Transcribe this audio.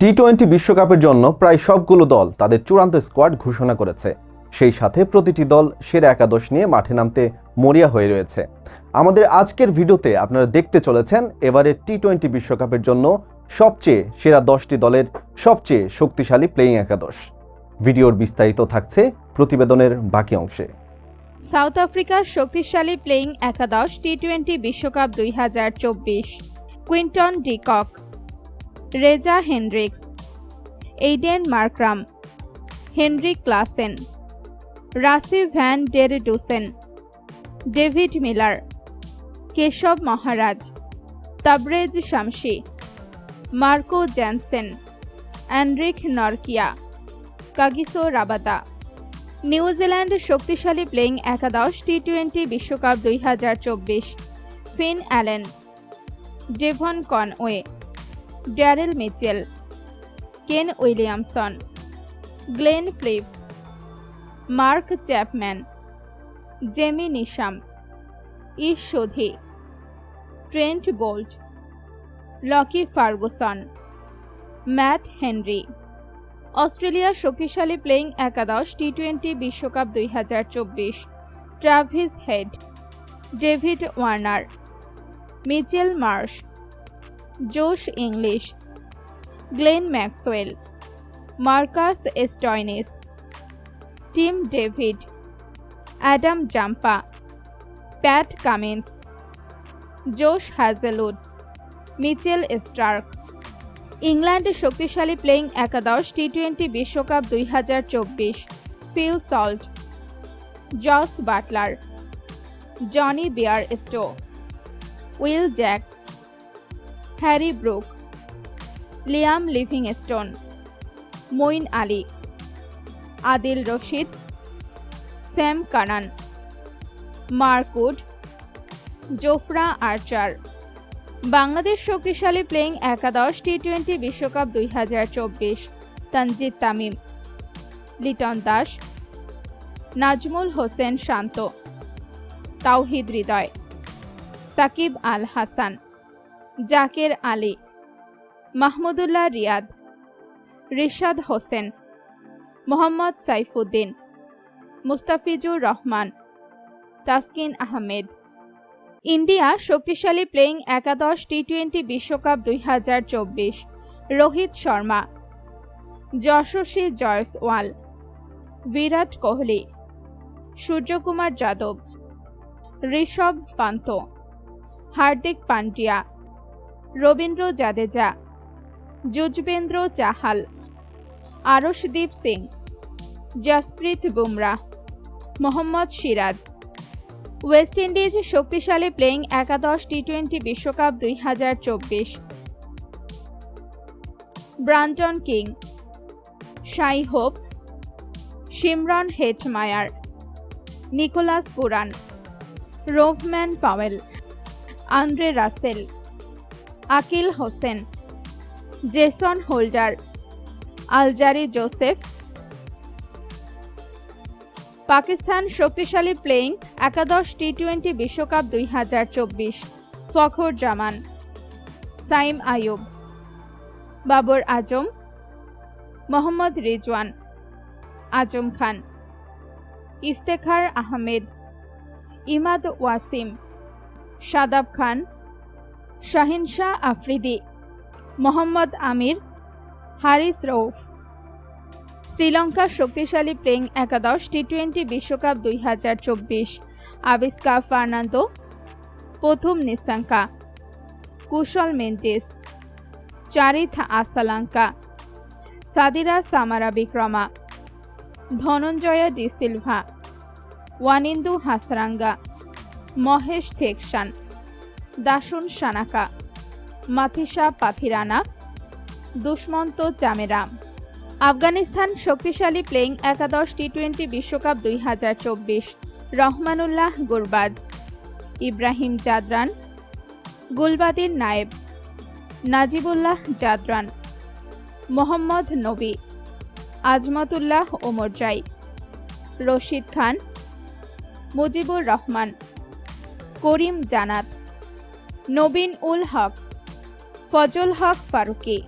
T twenty বিশ্বকাপের জন্য প্রায় সবগুলো দল তাদের চূড়ান্ত স্কোয়াড ঘোষণা করেছে। সেই সাথে প্রতিটি দল সেরা একাদশ নিয়ে মাঠে নামতে মরিয়া হয়ে রয়েছে। আমাদের আজকের ভিডিওতে আপনারা দেখতে চলেছেন এবারে টি টোয়েন্টি বিশ্বকাপের জন্য সবচেয়ে সেরা দশটি দলের সবচেয়ে শক্তিশালী প্লেয়িং একাদশ। ভিডিওর বিস্তারিত থাকছে প্রতিবেদনের বাকি অংশে। সাউথ আফ্রিকার শক্তিশালী প্লেয়িং একাদশ টি টোয়েন্টি বিশ্বকাপ দুই হাজার চব্বিশ, Quinton de Kock Reza Hendricks, Aiden Markram, Heinrich Klaasen, Rassie van der Dussen, David Miller, Keshav Maharaj, Tabraiz Shamsi, Marco Jansen Anrich Nortje, Kagiso Rabada. New Zealand শক্তিশালী playing একাদশ T twenty বিশ্বকাপ দুই হাজার চব্বিশ, Finn Allen, Devon Conway. Daryl Mitchell, Kane Williamson, Glenn Phillips, Mark Chapman, Jimmy Neesham, Ish Sodhi, Trent Boult, Lockie Ferguson, Matt Henry. অস্ট্রেলিয়ার শক্তিশালী playing একাদশ T twenty বিশ্বকাপ দুই হাজার চব্বিশ, Travis Head, David Warner, Mitchell Marsh Josh Inglis, Glenn Maxwell, Marcus Stoinis Tim David, Adam Zampa, Pat Cummins, Josh Hazlewood, Mitchell Starc. ইংল্যান্ডের শক্তিশালী playing একাদশ টি টোয়েন্টি বিশ্বকাপ দুই হাজার চব্বিশ, Phil Salt, Jos Buttler, Jonny Bairstow Will Jacks Harry Brook, Liam Livingstone, Moeen Ali, Adil Rashid, Sam Curran Mark Wood Jofra Archer. Bangladesh শক্তিশালী playing একাদশ T twenty বিশ্বকাপ দুই হাজার চব্বিশ, তানজিদ তামিম, লিটন দাস, নাজমুল হোসেন শান্ত, তাওহিদ হৃদয়, সাকিব আল হাসান। জাকের আলী, মাহমুদুল্লাহ রিয়াদ, রিশাদ হোসেন, মোহাম্মদ সাইফুদ্দিন, মুস্তাফিজুর রহমান, তাসকিন আহমেদ। ইন্ডিয়া শক্তিশালী প্লেয়িং একাদশ টি টোয়েন্টি বিশ্বকাপ দুই হাজার চব্বিশ, রোহিত শর্মা, যশস্বী জয়সওয়াল বিরাট কোহলি, সূর্যকুমার যাদব, ঋষভ পান্ত হার্দিক পান্ডিয়া রবীন্দ্র জাদেজা, যুজবেন্দ্র চাহাল, আরশদীপ সিং, জসপ্রীত বুমরাহ মোহাম্মদ সিরাজ। ওয়েস্ট ইন্ডিজ শক্তিশালী প্লেয়িং একাদশ টি টোয়েন্টি বিশ্বকাপ দুই হাজার চব্বিশ। Brandon King, Shai Hope, Shimron Hetmyer, Nicholas Pooran Rovman Powell, Andre Russell. Akeal Hosein, Jason Holder, Alzarri Joseph, Pakistan শক্তিশালী প্লেয়িং একাদশ টি টোয়েন্টি বিশ্বকাপ দুই হাজার চব্বিশ, ফখর জামান, সাইম আয়ুব বাবর আজম, মোহাম্মদ রিজওয়ান, আজম খান, ইফতেখার আহমেদ, ইমাদ ওয়াসিম শাদাব খান শাহিন শাহ আফ্রিদি, মোহাম্মদ আমির, হারিস রৌফ শ্রীলঙ্কার শক্তিশালী প্লেয়িং একাদশ টি টোয়েন্টি বিশ্বকাপ দুই হাজার চব্বিশ। আবিস্কা ফার্নান্দো, প্রথম নিসাঙ্কা কুশল মেন্টিস, চারিথ আসালাঙ্কা সাদিরা সামারা বিক্রমা। ধনঞ্জয় ডিসিলভা ওয়ানিন্দু হাসরাঙ্গা। মহেশ থেকসান। দাসুন সানাকা, মাথিসা পাথিরানা, দুষ্মন্ত চামেরাম আফগানিস্তান শক্তিশালী প্লেয়িং একাদশ টি টোয়েন্টি বিশ্বকাপ দুই হাজার চব্বিশ, রহমানুল্লাহ গুরবাজ, ইব্রাহিম জাদরান গুলবাদির নায়েব, নাজিবুল্লাহ জাদরান, মোহাম্মদ নবী, আজমতুল্লাহ ওমরজাই রশিদ খান, মুজিবুর রহমান, করিম জানাত। নবীন উল হক ফজল হক ফারুকী।